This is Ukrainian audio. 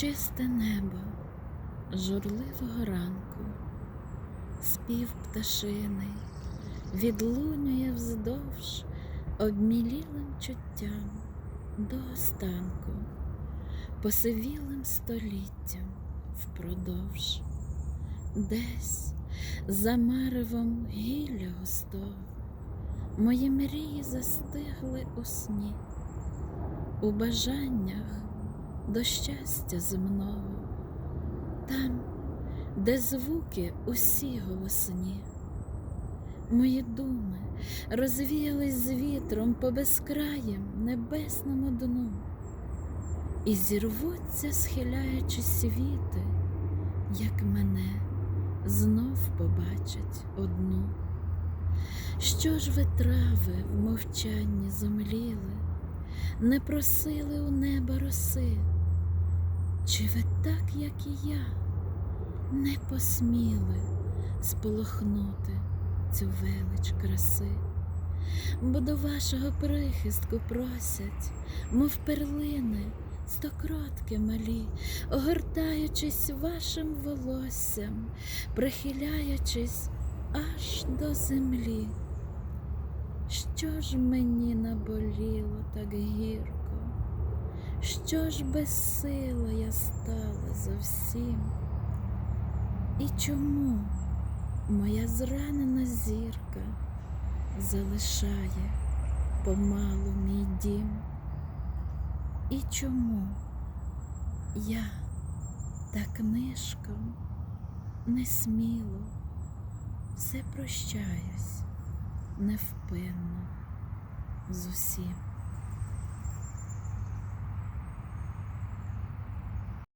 Чисте небо журливого ранку, спів пташиний відлунює вздовж обмілілим чуттям до останку, посивілим століттям впродовж, десь за маревом гілля густого мої мрії застигли у сні, у бажаннях до щастя земного, там, де звуки усі голосні. Мої думи розвіялись з вітром по безкраєм небесному дну, і зірвуться, схиляючи світи, як мене знов побачать одну. Що ж ви трави в мовчанні зомліли, не просили у неба роси? Чи ви так, як і я, не посміли сполохнути цю велич краси? Бо до вашого прихистку просять, мов перлини, стокротки малі, огортаючись вашим волоссям, прихиляючись аж до землі. Що ж мені наболіло так гірко? Що ж безсила я стала зовсім? І чому моя зранена зірка залишає помалу мій дім? І чому я так нишком несміло все прощаюсь невпинно з усім?